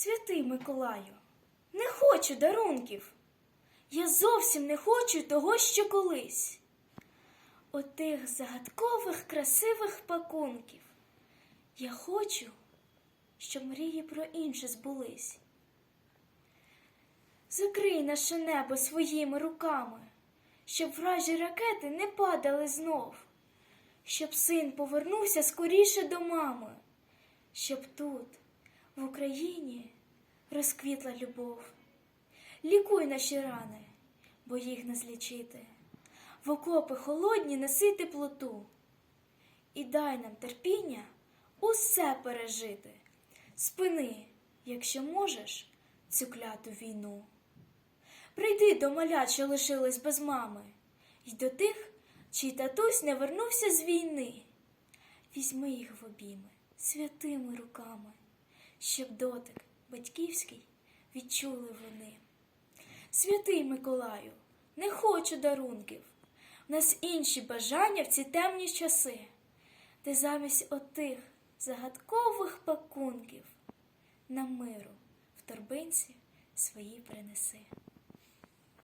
Святий Миколаю, не хочу дарунків. Я зовсім не хочу того, що колись. Отих загадкових, красивих пакунків. Я хочу, щоб мрії про інше збулись. Закрий наше небо своїми руками, щоб вражі ракети не падали знов, щоб син повернувся скоріше до мами, щоб тут, в Україні, розквітла любов. Лікуй наші рани, бо їх не злічити. В окопи холодні неси теплоту. І дай нам терпіння усе пережити. Спини, якщо можеш, цю кляту війну. Прийди до малят, що лишились без мами, й до тих, чий татусь не вернувся з війни. Візьми їх в обійми святими руками, щоб дотик батьківський відчули вони. Святий Миколаю, не хочу дарунків. В нас інші бажання в ці темні часи. Ти замість отих загадкових пакунків на миру в торбинці свої принеси.